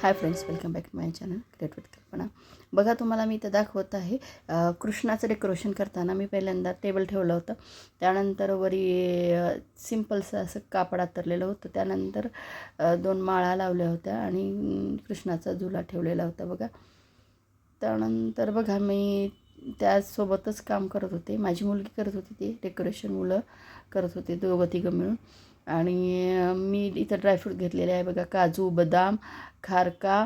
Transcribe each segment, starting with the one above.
Hi friends welcome back to my channel create with Kalpana बघा तुम्हाला मी इथं दाखवत आहे कृष्णाचं डेकोरेशन करताना मी पहिल्यांदा टेबल ठेवलं होतं. त्यानंतर वरी सिम्पलचं असं कापड आतरलेलं होतं. त्यानंतर दोन माळा लावल्या होत्या आणि कृष्णाचा झुला ठेवलेला होता बघा. त्यानंतर बघा मी त्यासोबतच काम करत होते. माझी मुलगी करत होती ते डेकोरेशन मुलं करत होते दोघं तिघं मिळून. आणि मी इथं ड्रायफ्रूट घेतलेले आहे बघा काजू बदाम खारका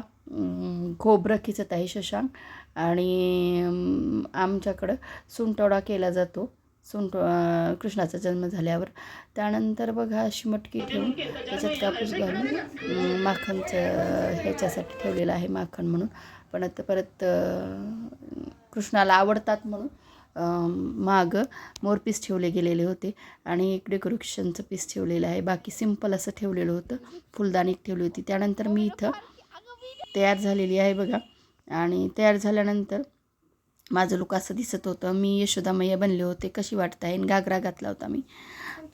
खोबरं खिचत आहे शशांक आणि आमच्याकडं सुंटवडा केला जातो. सुंट कृष्णाचा जन्म झाल्यावर. त्यानंतर बघा अशी मटकी ठेवून त्याच्यात कापूस घालून माखणचं ह्याच्यासाठी ठेवलेलं आहे माखण म्हणून. पण आता परत कृष्णाला आवडतात म्हणून मागं मोरपीस ठेवले गेलेले होते आणि एक डेकोरेशनचं पीस ठेवलेलं आहे. बाकी सिंपल असं ठेवलेलं होतं. फुलदाणी एक ठेवली होती. त्यानंतर मी इथं तयार झालेली आहे बघा. आणि तयार झाल्यानंतर माझं लुक असं दिसत होतं. मी यशोदा मैया बनले होते. कशी वाटत आहे? घागरा घातला होता मी.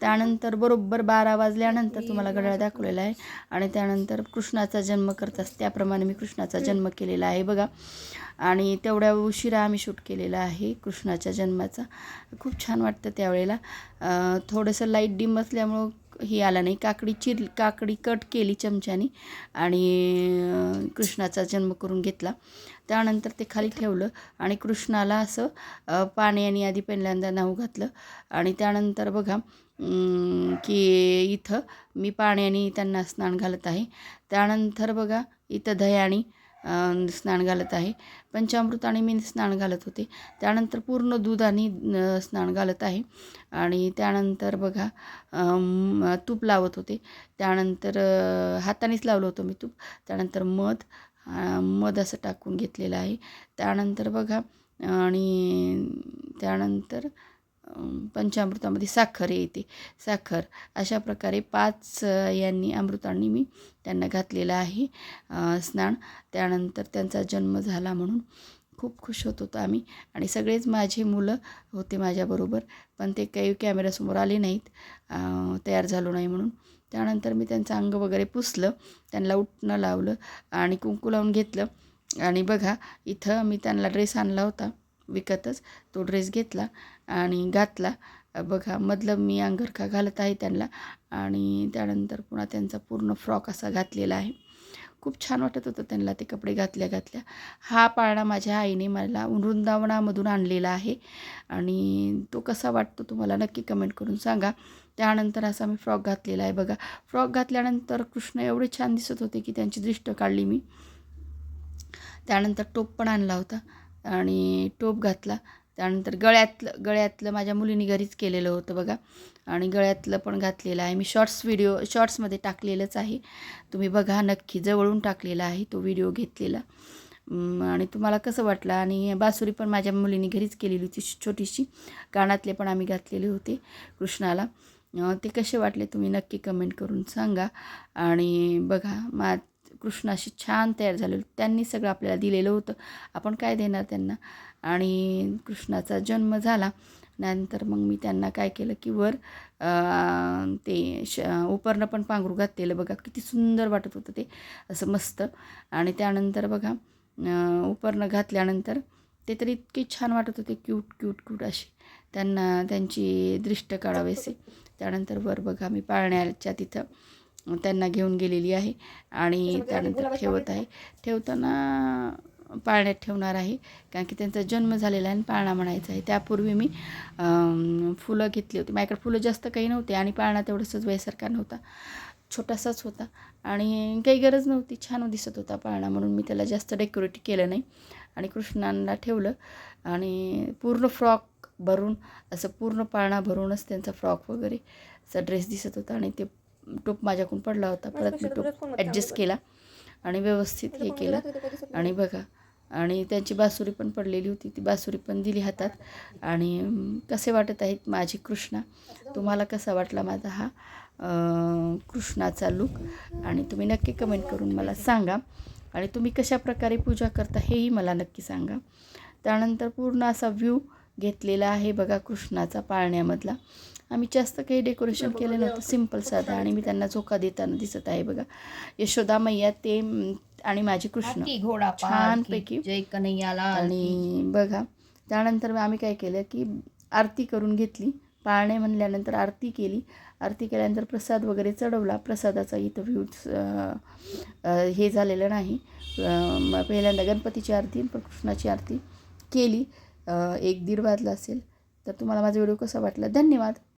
त्यानंतर बरोबर बारा वाजल्यानंतर तुम्हाला घड्याळ दाखवलेला आहे. आणि त्यानंतर कृष्णाचा जन्म करतास त्याप्रमाणे मी कृष्णाचा जन्म केलेला आहे बघा. आणि तेवढ्या उशिरा आम्ही शूट केलेला आहे कृष्णाच्या जन्माचा. खूप छान वाटतं त्यावेळेला. थोडंसं लाइट डिम असल्यामुळं हे आला नाही. काकडी चिर काकडी कट केली चमच्यानी आणि कृष्णाचा जन्म करून घेतला. त्यानंतर ते खाली ठेवलं आणि कृष्णाला असं पाण्याने आधी पहिल्यांदा नाव घातलं. आणि त्यानंतर बघा की इथं मी पाण्याने त्यांना स्नान घालत आहे. त्यानंतर बघा इथं दह्याने स्नान घालत आहे. पंचामृताने मी स्नान घालत होते. त्यानंतर पूर्ण दुधाने स्नान घालत आहे. आणि त्यानंतर बघा तूप लावत होते. त्यानंतर हातानेच लावलं होतं मी तूप. त्यानंतर मध मध असं टाकून घेतलेलं आहे. त्यानंतर बघा आणि त्यानंतर पंचामृतामध्ये साखर येते. साखर अशा प्रकारे पाच यांनी अमृतांनी मी त्यांना घातलेलं आहे स्नान. त्यानंतर त्यांचा जन्म झाला म्हणून खूप खुश होत होतो आम्ही. आणि सगळेच माझे मुलं होते माझ्याबरोबर पण ते काही कॅमेऱ्यासमोर आले नाहीत तयार झालो नाही म्हणून. त्यानंतर मी त्यांचं अंग वगैरे पुसलं त्यांना उठणं लावलं आणि कुंकू लावून घेतलं. आणि बघा इथं मी त्यांना ड्रेस आणला होता. विकतच तो ड्रेस घेतला आणि घातला. बघा मधलं मी अंगरखा घालत आहे त्यांना? आणि त्यानंतर पुन्हा त्यांचा पूर्ण फ्रॉक असा घातलेला आहे. खूप छान वाटत होतं त्यांना ते कपडे घातल्या घातल्या. हा पाळणा माझ्या आईने मला वृंदावनामधून आणलेला आहे. आणि तो कसा वाटतो तुम्हाला नक्की कमेंट करून सांगा. त्यानंतर असा मी फ्रॉक घातलेला आहे बघा. फ्रॉक घातल्यानंतर कृष्ण एवढे छान दिसत होते की त्यांची दृष्ट काढली मी. त्यानंतर टोप पण आणला होता. आणि टोप घातला. त्यानंतर गळ्यातलं गळ्यातलं माझ्या मुलीने घरीच केलेलं होतं बघा. आणि गळ्यातलं पण घातलेलं आहे. मी शॉर्ट्स व्हिडिओ शॉर्ट्समध्ये टाकलेलंच आहे. तुम्ही बघा नक्की जवळून टाकलेला आहे तो व्हिडिओ घेतलेला. आणि तुम्हाला कसं वाटलं? आणि बासुरी पण माझ्या मुलीने घरीच केलेली होती छोटीशी. कानातले पण आम्ही घातलेले होते कृष्णाला. ते कसे वाटले? तुम्ही नक्की कमेंट करून सांगा. आणि बघा मा कृष्णाशी छान तयार झालेलो त्यांनी सगळं आपल्याला दिलेलं होतं. आपण काय देणार त्यांना? आणि कृष्णाचा जन्म झाला. नंतर मग मी त्यांना काय केलं की वर ते श उपरणं पण पांघरू घातलेलं बघा. किती सुंदर वाटत होतं ते. असं मस्त. आणि त्यानंतर बघा उपरणं घातल्यानंतर ते तर इतके छान वाटत होते. क्यूट क्यूट क्यूट असे. त्यांना त्यांची दृष्ट काढावेसे. त्यानंतर वर बघा मी पाळण्याच्या तिथं त्यांना घेऊन गेलेली आहे आणि त्यानंतर ठेवत आहे. ठेवताना पाळण्यात ठेवणार आहे. कारण की त्यांचा जन्म झालेला आहे आणि पाळणा म्हणायचा आहे. त्यापूर्वी मी फुलं घेतली होती. माझ्याकडे फुलं जास्त काही नव्हते आणि पाळणा तेवढं सजवायसारखा नव्हता. छोटासाच होता आणि काही गरज नव्हती. छान दिसत होता पाळणा म्हणून मी त्याला जास्त डेकोरेट केलं नाही. आणि कृष्णांना ठेवलं आणि पूर्ण फ्रॉक भरून असं पूर्ण पाळणा भरूनच त्यांचा फ्रॉक वगैरे असा ड्रेस दिसत होता आणि ते टोप माझ्याकडून पडला होता. परत मी टोप ॲडजस्ट केला आणि व्यवस्थित हे केलं. आणि बघा आणि त्यांची बासुरी पण पडलेली होती. ती बासुरी पण दिली हातात. आणि कसे वाटत आहेत माझी कृष्णा? तुम्हाला कसा वाटला माझा हा कृष्णाचा लूक आणि तुम्ही नक्की कमेंट करून मला सांगा. आणि तुम्ही कशा प्रकारे पूजा करता हेही मला नक्की सांगा. त्यानंतर पूर्ण असा व्ह्यू घेतलेला आहे बघा कृष्णाचा पाळण्यामधला. आम्ही जास्त काही डेकोरेशन केलं नव्हतं. सिंपल साधं. आणि मी त्यांना झोका देताना दिसत आहे बघा. यशोदा मैया ते आणि माझी कृष्ण. घोडा छानपैकी. जय कन्हैयाला आणि बघा त्यानंतर मग आम्ही काय केलं की आरती करून घेतली. पाळणे म्हणल्यानंतर आरती केली. आरती केल्यानंतर प्रसाद वगैरे चढवला. प्रसादाचा इथं व्ह्यूज हे झालेलं नाही. पहिल्यांदा गणपतीची आरती पण कृष्णाची आरती केली. एक दीड वाजला असेल. तर तुम्हाला माझा व्हिडिओ कसा वाटला? धन्यवाद.